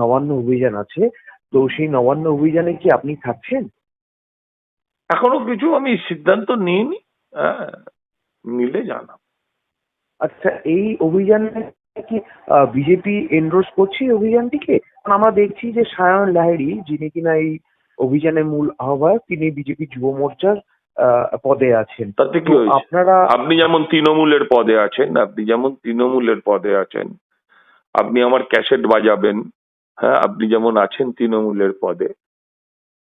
নবান্ন অভিযান আছে তো সেই নবান্ন অভিযানে কি আপনি থাকছেন? এখনও কিছু আমি সিদ্ধান্ত নিইনি। হ্যাঁ নিলে জানাব। আচ্ছা এই অভিযানে কি বিজেপি এন্ডোর্স করছে অভিযানটিকে? আমরা দেখছি যে সায়ন লাহেরি যিনি কিনা এই অভিযানের মূল আহ্বায়ক তিনি বিজেপি যুব মোর্চার পদে আছেন। তাতে কি আপনারা আপনি যেমন তৃণমূলের পদে আছেন আপনি যেমন তৃণমূলের পদে আছেন আপনি আমার ক্যাসেট বাজাবেন হ্যাঁ আপনি যেমন আছেন তৃণমূলের পদে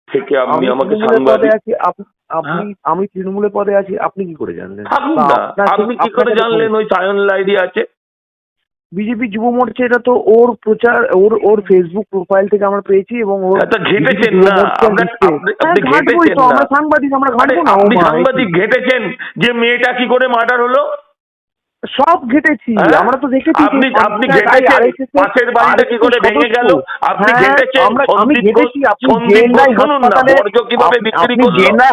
থেকে আপনি আমাকে সাংবাদিক আপনি আমি তৃণমূলের পদে আছি আপনি কি করে জানলেন? আপনি কি করে জানলেন? ওই সায়ন লাইডি আছে। বিজেপি যুব মোর্চা এটা তো ওর প্রচার ওর ওর ফেসবুক প্রোফাইল থেকে আমরা পেয়েছি এবং ওর তা ঘেটেছেন না। আপনি- হ্যাঁ, ঘেটেছেন না। সাংবাদিক আমরা ঘাঁটবো না আপনি সাংবাদিক ঘেটেছেন যে মেয়েটা কি করে মার্ডার হলো? সব ঘেটেছি হ্যাঁ? আমরা তো দেখেছি আপনি আপনি ঘেটেছেন পাশের বাড়িতে কি করে ভেঙে গেল? আপনি হ্যাঁ, ঘেটেছেন আমি ঘেটেছি আপনি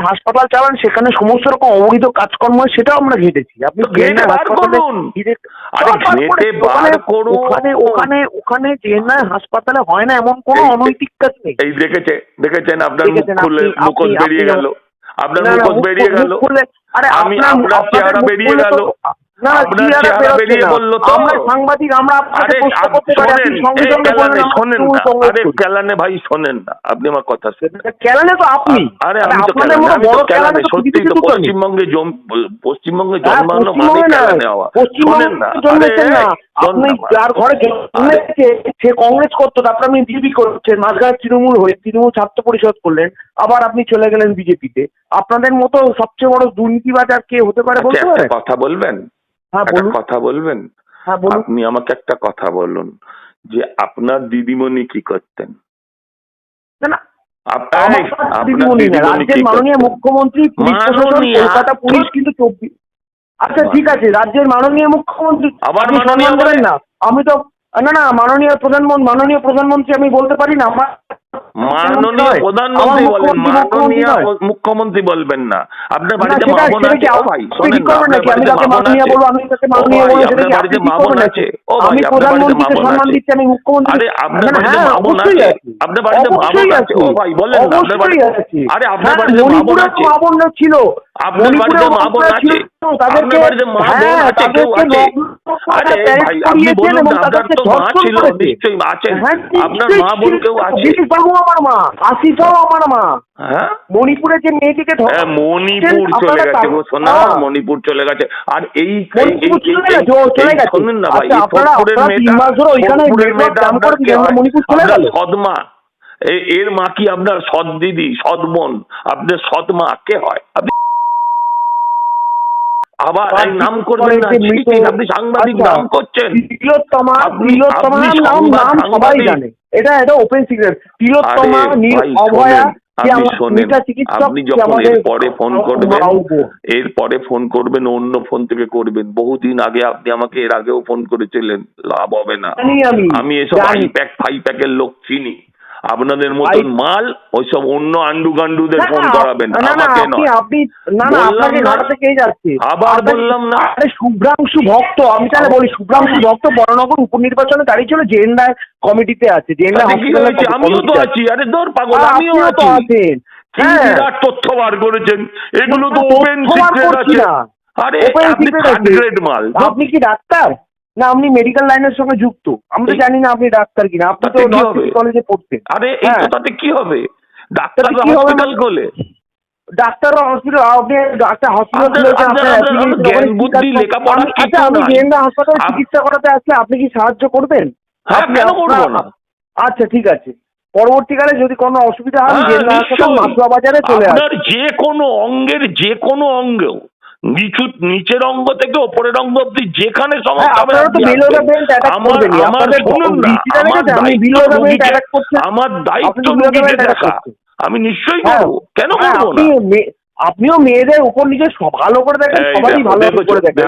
হাসপাতালে চালান সেখানে সমস্ত রকম অবৈধ কাজকর্ম হয় সেটাও আমরা ঘেটেছি। আপনি বার হাসপাতালে ওখানে- ওখানে ওখানে জেএনআই হাসপাতালে হয় না এমন কোনো অনৈতিক কাজ নেই। এই দেখেছে দেখেছেন আপনার মুখ খুলে মুখোশ বেরিয়ে গেল। আপনার মুখোশ বেরিয়ে গেল। আরে আমি- আপনার- চেহারা বেরিয়ে গেল। সাংবাদিক আমরা কেলানে ভাই শোনেন না আপনি আমার কথা কেলানে তো আপনি। আরে আমি তো কেলানে সত্যি তো পশ্চিমবঙ্গে পশ্চিমবঙ্গে জন্মানো মানে কেলানে হওয়া। শোনেন না। জন্মেছেন না। শোন আপনি যার ঘরে জন্মেছে সে কংগ্রেস করতো তারপর আপনি বিজেপি করছেন মাঝখানে তৃণমূল হয়ে তৃণমূল ছাত্র পরিষদ করলেন। আবার আপনি চলে গেলেন বিজেপিতে। আপনাদের মতো সবচেয়ে বড় দুর্নীতিবাজ আর কে হতে পারে আচ্ছা, বলতে একটা পারেন কথা বলবেন? হ্যাঁ বলুন। কথা বলবেন? হ্যাঁ বলুন। আপনি আমাকে একটা কথা বলুন যে আপনার দিদিমণি কি করতেন? না না আপ- আমার এই, কথা আপনার দিদিমণি না, দিদিমণি রাজ্যের মাননীয় মুখ্যমন্ত্রী পুলিশ কলকাতা পুলিশ কিন্তু চব্বিশ আচ্ছা ঠিক আছে রাজ্যের মাননীয় মুখ্যমন্ত্রী আবার মাননীয় করেন না। আমি তো না না মাননীয় প্রধানমন্ত্রী মাননীয় প্রধানমন্ত্রী আমি বলতে পারি না আমার মাননীয় প্রধানমন্ত্রী বলেন মাননীয় মুখ্যমন্ত্রী বলবেন না। আপনার বাড়িতে মামন আছে? আপনার বাড়িতে মামন আছে? বলব, আমি তাকে ও ভাই, আপনার বাড়িতে মামন আছে? নাকি? ও ভাই আমি আপনার বাড়িতে প্রধানমন্ত্রীকে মামন সম্মান আছে। দিচ্ছি আমি মুখ্যমন্ত্রী। আরে আপনার বাড়িতে মামন আছে? আছে। আপনার বাড়িতে মামন আছে? ও ভাই বলেন না আপনার বাড়িতে আরে আপনার বাড়িতে মামন আছে? মামন ছিল। আপনার বাড়িতে মামন আছে? আপনার বাড়িতে মামন হ্যাঁ, আছে? কেউ আছে? আরে ভাই আপনি বলুন আপনার তো মা ছিল নিশ্চয়ই আছেন। আপনার মা বোন কেউ আছে বাবু আমার মা আশিসাও আমার মা হ্যাঁ মণিপুরে যে মেয়েটিকে হ্যাঁ, মণিপুর চলে গেছে গো সোনা হ্যাঁ। মণিপুর চলে গেছে আর এই। শুনুন না ভাই আচ্ছা। সদমা এর মা কি আপনার সৎ দিদি সৎ বোন আপনার সৎ মা কে হয় আপনি আবার নাম করবেন না। আপনি সাংবাদিক আচ্ছা, নাম করছেন। তিলোত্তমা তিলোত্তমা নাম নাম সবাই জানে। এটা এটা ওপেন সিক্রেট তিলোত্তমা নীল অভয়া আপনি শোনেন। আপনি যখন আমাদের এর পরে ফোন করবেন। এরপরে ফোন করবেন অন্য ফোন থেকে করবেন। বহুদিন আগে আপনি আমাকে এর আগেও ফোন করেছিলেন। লাভ হবে না। আমি। এসব জানি। হাই প্যাক ফাই প্যাকের লোক চিনি। আপনাদের মতন মাল ওইসব অন্য আন্ডু গান্ডুদের ফোন করাবেন না, না, আমাকে নয়। আপনি না না আপনাকে ঘাটাতে কে যাচ্ছে। আবার বললাম না। আরে শুভ্রাংশু ভক্ত আমি তাহলে বলি শুভ্রাংশু ভক্ত বড়নগর উপনির্বাচনে দাঁড়িয়েছিল জেএনডার কমিটিতে আছে হয়েছে? আমিও তো আছি। আরে দর পাগল আমিও তো আছেন। হ্যাঁ। বিরাট তথ্য বার করেছেন। এগুলো তো ওপেন সিক্রেট আছে। আরে আপনি কি ডাক্তার? না আপনি মেডিকেল লাইনের সঙ্গে যুক্ত। আমি তো জানি না আপনি ডাক্তার কিনা। আপনি তো? কলেজে পড়তেন। আরে এই তো হ্যাঁ। তাতে কি হবে? ডাক্তার কি হবে হসপিটাল মানে? খোলে। ডাক্তার হসপিটাল আপনি ডাক্তার হসপিটাল আচ্ছা আমি। জেএনডা হাসপাতালে চিকিৎসা করাতে আসলে আপনি কি সাহায্য করবেন? হ্যাঁ আচ্ছা ঠিক আছে। পরবর্তীকালে যদি কোনো অসুবিধা হয় হ্যাঁ, হাসপাতাল বাজারে চলে আসব। যে কোনো অঙ্গের যে কোনো অঙ্গেও। নিচু নিচের অঙ্গ থেকে ওপরের অঙ্গ অব্দি যেখানে হ্যাঁ, আমার দায়িত্ব দেখা। আমি নিশ্চয়ই হ্যাঁ, করব কেন হ্যাঁ, করব আপনি না আপনিও মেয়েদের উপর নিজে ভালো করে দেখেন সবাই ভালো করে দেখেন।